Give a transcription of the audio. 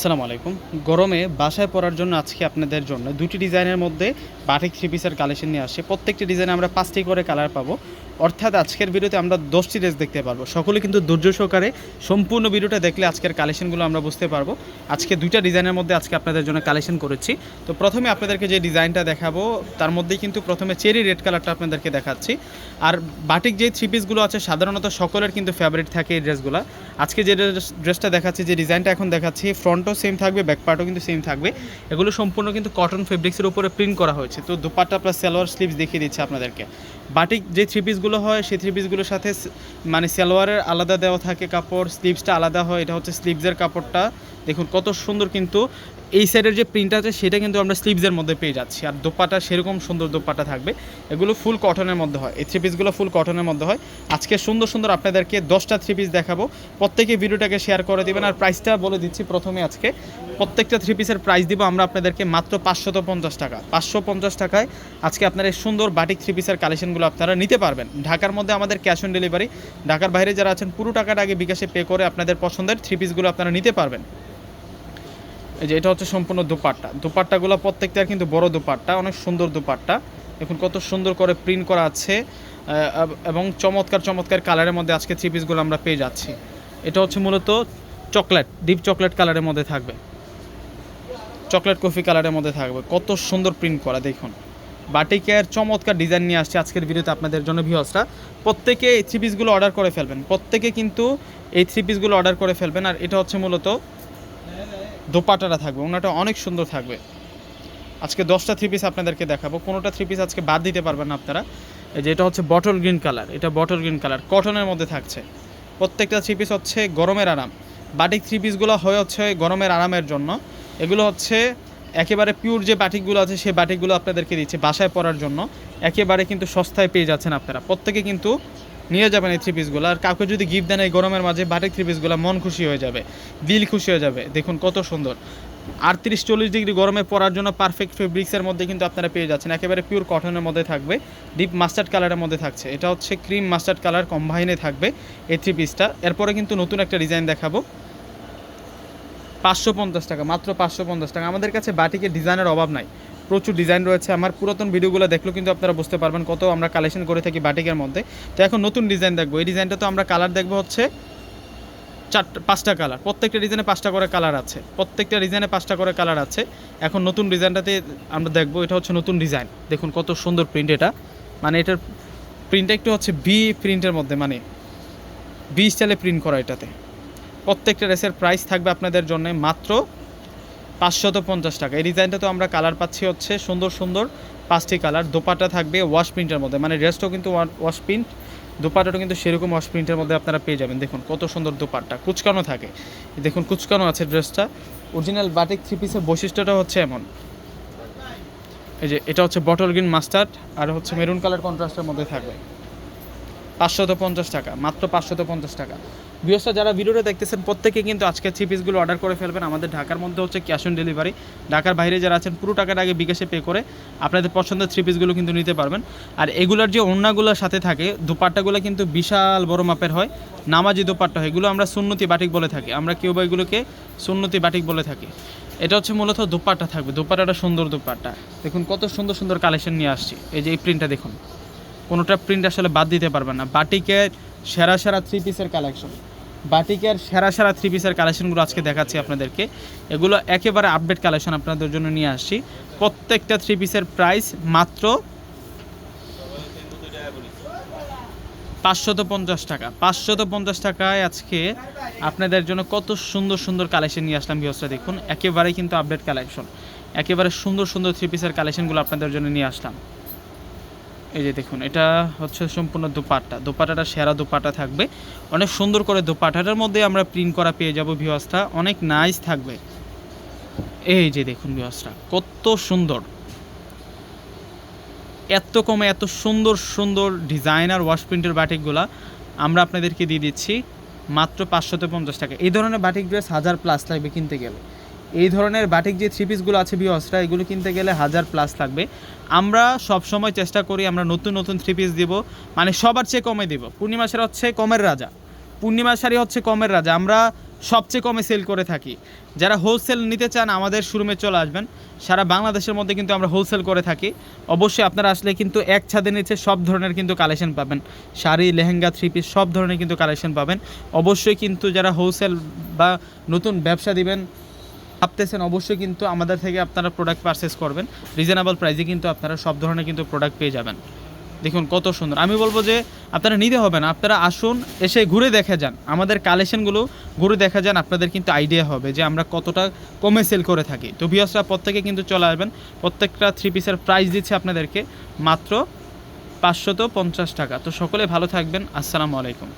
আসসালামু আলাইকুম। গরমে বাসায় পরার জন্য আজকে আপনাদের জন্য দুটি ডিজাইনের মধ্যে বাটিক থ্রি পিসের কালেকশন নিয়ে আসছে। প্রত্যেকটি ডিজাইনে আমরা পাঁচটি করে কালার পাবো। অর্থাৎ আজকের ভিডিওতে আমরা দশটি ড্রেস দেখতে পারব। সকলে কিন্তু ধৈর্য সহকারে সম্পূর্ণ ভিডিওটা দেখলে আজকের কালেকশনগুলো আমরা বুঝতে পারব। আজকে দুইটা ডিজাইনের মধ্যে আজকে আপনাদের জন্য কালেকশন করেছি। তো প্রথমে আপনাদেরকে যে ডিজাইনটা দেখাবো, তার মধ্যেই কিন্তু প্রথমে চেরি রেড কালারটা আপনাদেরকে দেখাচ্ছি। আর বাটিক যে থ্রি পিসগুলো আছে, সাধারণত সকলের কিন্তু ফেভারিট থাকে এই ড্রেসগুলো আজকে যে ড্রেস- ড্রেসটা দেখাচ্ছি, যে ডিজাইনটা এখন দেখাচ্ছি ফ্রন্টও সেম থাকবে ব্যাক পার্টও কিন্তু সেম থাকবে। এগুলো সম্পূর্ণ কিন্তু কটন ফেব্রিক্সের উপরে প্রিন্ট করা হয়েছে। তো দুপাট্টা প্লাস সালোয়ার স্লিভস দেখিয়ে দিচ্ছে আপনাদেরকে। বাটিক যে থ্রি পিসগুলো হয়, সেই থ্রি পিসগুলোর সাথে মানে সালোয়ারের আলাদা দেওয়া থাকে কাপড় স্লিভসটা আলাদা হয়, এটা হচ্ছে স্লিভসের কাপড়টা। দেখুন কত সুন্দর কিন্তু এই সাইডের যে প্রিন্ট আছে, সেটা কিন্তু আমরা স্লিভসের মধ্যে পেয়ে যাচ্ছি। আর দোপাটা সেরকম সুন্দর দোপাটা থাকবে। এগুলো ফুল কটনের মধ্যে হয়। এই থ্রি পিসগুলো ফুল কটনের মধ্যে হয়। আজকে সুন্দর সুন্দর আপনাদেরকে দশটা থ্রি পিস দেখাবো। প্রত্যেকে ভিডিওটাকে শেয়ার করে দিবেন। আর প্রাইসটা বলে দিচ্ছি প্রথমে আজকে। প্রত্যেকটা থ্রি পিসের প্রাইস দিব আমরা আপনাদেরকে মাত্র পাঁচশত পঞ্চাশ টাকা। পাঁচশো পঞ্চাশ টাকায় আজকে আপনারা এই সুন্দর বাটিক থ্রি পিসের কালেকশনগুলো আপনারা নিতে পারবেন। ঢাকার মধ্যে আমাদের ক্যাশ অন ডেলিভারি ঢাকার বাইরে যারা আছেন, পুরো টাকাটা আগে বিকাশে পে করে আপনাদের পছন্দের থ্রি পিসগুলো আপনারা নিতে পারবেন। এই যে এটা হচ্ছে সম্পূর্ণ দুপাট্টা। দুপাট্টাগুলো প্রত্যেকটা কিন্তু বড় দুপাট্টা, অনেক সুন্দর দুপাট্টা। দেখুন কত সুন্দর করে প্রিন্ট করা আছে এবং চমৎকার চমৎকার কালারের মধ্যে আজকে থ্রি পিসগুলো আমরা পেয়ে যাচ্ছি। এটা হচ্ছে মূলত চকলেট ডিপ চকলেট কালারের মধ্যে থাকবে। চকলেট কফি কালারের মধ্যে থাকবে। কত সুন্দর প্রিন্ট করা, দেখুন। বাটিকের চমৎকার ডিজাইন নিয়ে আসছে আজকের ভিডিওতে আপনাদের জন্য ভিউসরা প্রত্যেকে এই থ্রি পিসগুলো অর্ডার করে ফেলবেন। প্রত্যেকে কিন্তু এই থ্রি পিসগুলো অর্ডার করে ফেলবেন। আর এটা হচ্ছে মূলত দোপাটাটা থাকবে, ওনাটা অনেক সুন্দর থাকবে। আজকে দশটা থ্রি পিস আপনাদেরকে দেখাবো, কোনোটা থ্রি পিস আজকে বাদ দিতে পারবেন আপনারা। যে এটা হচ্ছে বটল গ্রিন কালার এটা বটল গ্রিন কালার কটনের মধ্যে থাকছে। প্রত্যেকটা থ্রি পিস হচ্ছে গরমের আরাম। বাটিক থ্রি পিসগুলো হয়ে হচ্ছে গরমের আরামের জন্য। এগুলো হচ্ছে একেবারে পিওর যে বাটিকগুলো আছে, সেই বাটিকগুলো আপনাদেরকে দিচ্ছে বাসায় পরার জন্য। একেবারে কিন্তু সস্তায় পেয়ে যাচ্ছেন আপনারা। প্রত্যেকে কিন্তু নিয়ে যাবেন এই থ্রি পিসগুলো আর কাউকে যদি গিফট দেন এই গরমের মাঝে বাটিক থ্রি পিসগুলো মন খুশি হয়ে যাবে, দিল খুশি হয়ে যাবে। দেখুন কত সুন্দর। আটত্রিশ চল্লিশ ডিগ্রি গরমে পরার জন্য পারফেক্ট ফেব্রিক্সের মধ্যে কিন্তু আপনারা পেয়ে যাচ্ছেন। একেবারে পিওর কটনের মধ্যে থাকবে ডিপ মাস্টার্ড কালারের মধ্যে থাকছে। এটা হচ্ছে ক্রিম মাস্টার্ড কালার কম্বাইনে থাকবে এই থ্রি পিসটা এরপরে কিন্তু নতুন একটা ডিজাইন দেখাবো। পাঁচশো পঞ্চাশ টাকা, মাত্র পাঁচশো পঞ্চাশ টাকা। আমাদের কাছে বাটিকের ডিজাইনের অভাব নাই। প্রচুর ডিজাইন রয়েছে। আমার পুরাতন ভিডিওগুলো দেখলেও কিন্তু আপনারা বুঝতে পারবেন কত আমরা কালেকশন করে থাকি বাটিকের মধ্যে। তো এখন নতুন ডিজাইন দেখব। এই ডিজাইনটা তো আমরা কালার দেখব হচ্ছে চারটা পাঁচটা কালার প্রত্যেকটা ডিজাইনে পাঁচটা করে কালার আছে। প্রত্যেকটা ডিজাইনে পাঁচটা করে কালার আছে। এখন নতুন ডিজাইনটাতে আমরা দেখব, এটা হচ্ছে নতুন ডিজাইন দেখুন কত সুন্দর প্রিন্ট এটা। মানে এটার প্রিন্টটা একটু হচ্ছে বি প্রিন্টের মধ্যে মানে বি স্টাইলে প্রিন্ট করা এটাতে। প্রত্যেকটা ড্রেসের প্রাইস থাকবে আপনাদের জন্য মাত্র পাঁচশত পঞ্চাশ টাকা। এই ডিজাইনটা তো আমরা কালার পাচ্ছি হচ্ছে সুন্দর সুন্দর পাঁচটি কালার। দোপাটা থাকবে ওয়াশ প্রিন্টের মধ্যে। মানে ড্রেসটাও কিন্তু ওয়াশ প্রিন্ট দোপাটাটা কিন্তু সেরকম ওয়াশ প্রিন্টের মধ্যে আপনারা পেয়ে যাবেন। দেখুন কত সুন্দর দোপাট্টা। কুচকানো থাকে। দেখুন কুচকানো আছে ড্রেসটা অরিজিনাল বাটিক থ্রি পিসের বৈশিষ্ট্যটা হচ্ছে এমন। এই যে এটা হচ্ছে বটল গ্রিন মাস্টার্ড আর হচ্ছে মেরুন কালার কন্ট্রাস্টের মধ্যে থাকবে। পাঁচশত পঞ্চাশ টাকা, মাত্র পাঁচশত পঞ্চাশ টাকা। ভিউসটা যারা ভিডিওটা দেখতেছেন, প্রত্যেকে কিন্তু আজকে থ্রি পিসগুলো অর্ডার করে ফেলবেন। আমাদের ঢাকার মধ্যে হচ্ছে ক্যাশ অন ডেলিভারি ঢাকার বাইরে যারা আছেন, পুরো টাকাটা আগে বিকাশে পে করে আপনাদের পছন্দের থ্রি পিসগুলো কিন্তু নিতে পারবেন। আর এগুলোর যে ওড়নাগুলোর সাথে থাকে, দুপাট্টাগুলো কিন্তু বিশাল বড় মাপের হয়। নামাজি দুপাট্টা হয়। এগুলো আমরা সুন্নতি বাটিক বলে থাকি। আমরা কেউ বা এগুলোকে সুন্নতি বাটিক বলে থাকি। এটা হচ্ছে মূলত দুপাট্টা থাকবে। দুপাট্টাটা সুন্দর দুপাট্টা। দেখুন, কত সুন্দর সুন্দর কালেকশন নিয়ে আসছি। এই যে এই প্রিন্টটা দেখুন। কোনোটা প্রিন্ট আসলে বাদ দিতে পারবেন না। বাটিকের সেরা সেরা থ্রি পিসের কালেকশন বাটিকের সেরা সেরা থ্রি পিসের কালেকশনগুলো আজকে দেখাচ্ছি আপনাদেরকে। এগুলো একেবারে আপডেট কালেকশন আপনাদের জন্য নিয়ে আসছি। প্রত্যেকটা থ্রি পিসের প্রাইস মাত্র পাঁচশত পঞ্চাশ টাকা। পাঁচশত পঞ্চাশ টাকায় আজকে আপনাদের জন্য কত সুন্দর সুন্দর কালেকশন নিয়ে আসলাম ভিউসটা দেখুন। একেবারেই কিন্তু আপডেট কালেকশন একেবারে সুন্দর সুন্দর থ্রি পিসের কালেকশনগুলো আপনাদের জন্য নিয়ে আসলাম। এই যে দেখুন, এটা হচ্ছে সম্পূর্ণ দুপাট্টা। দুপাট্টাটা সেরা দুপাট্টা থাকবে। অনেক সুন্দর করে দুপাট্টাটার মধ্যে আমরা প্রিন্ট করা পেয়ে যাব ভিওয়াসটা অনেক নাইস থাকবে। এই যে দেখুন ভিওয়াসটা কত সুন্দর। এত কমে এত সুন্দর সুন্দর ডিজাইনার ওয়াশ প্রিন্টের বাটিকগুলা আমরা আপনাদেরকে দিয়ে দিচ্ছি মাত্র পাঁচশত পঞ্চাশ টাকা। এই ধরনের বাটিক ড্রেস হাজার প্লাস লাগবে কিনতে গেলে। এই ধরনের বাটিক যে থ্রি পিসগুলো আছে বিয়সরা এগুলো কিনতে গেলে হাজার প্লাস লাগবে। আমরা সব সময় চেষ্টা করি আমরা নতুন নতুন থ্রি পিস দিব মানে সবার চেয়ে কমে দিব। পূর্ণিমা শাড়ি হচ্ছে কমের রাজা। পূর্ণিমা শাড়ি হচ্ছে কমের রাজা। আমরা সবচেয়ে কমে সেল করে থাকি। যারা হোলসেল নিতে চান, আমাদের শোরুমে চলে আসবেন। সারা বাংলাদেশের মধ্যে কিন্তু আমরা হোলসেল করে থাকি। অবশ্যই আপনারা আসলে কিন্তু এক ছাদের নিচে সব ধরনের কিন্তু কালেকশন পাবেন। শাড়ি, লেহেঙ্গা থ্রি পিস সব ধরনের কিন্তু কালেকশন পাবেন। অবশ্যই কিন্তু যারা হোলসেল বা নতুন ব্যবসা দিবেন ভাবতেছেন, অবশ্যই কিন্তু আমাদের থেকে আপনারা প্রোডাক্ট পারচেস করবেন। রিজনেবল প্রাইসে কিন্তু আপনারা সব ধরনের কিন্তু প্রোডাক্ট পেয়ে যাবেন। দেখুন, কত সুন্দর। আমি বলব যে, আপনারা নিতে হবে না, আপনারা আসুন, এসে ঘুরে দেখে যান। আমাদের কালেকশনগুলো ঘুরে দেখা যান, আপনাদের কিন্তু আইডিয়া হবে যে আমরা কতটা কমে সেল করে থাকি। তো ভিওসরা প্রত্যেকে কিন্তু চলে আসবেন। প্রত্যেকটা থ্রি পিসের প্রাইস দিচ্ছে আপনাদেরকে, মাত্র পাঁচশত পঞ্চাশ টাকা। তো সকলে ভালো থাকবেন। আসসালামু আলাইকুম।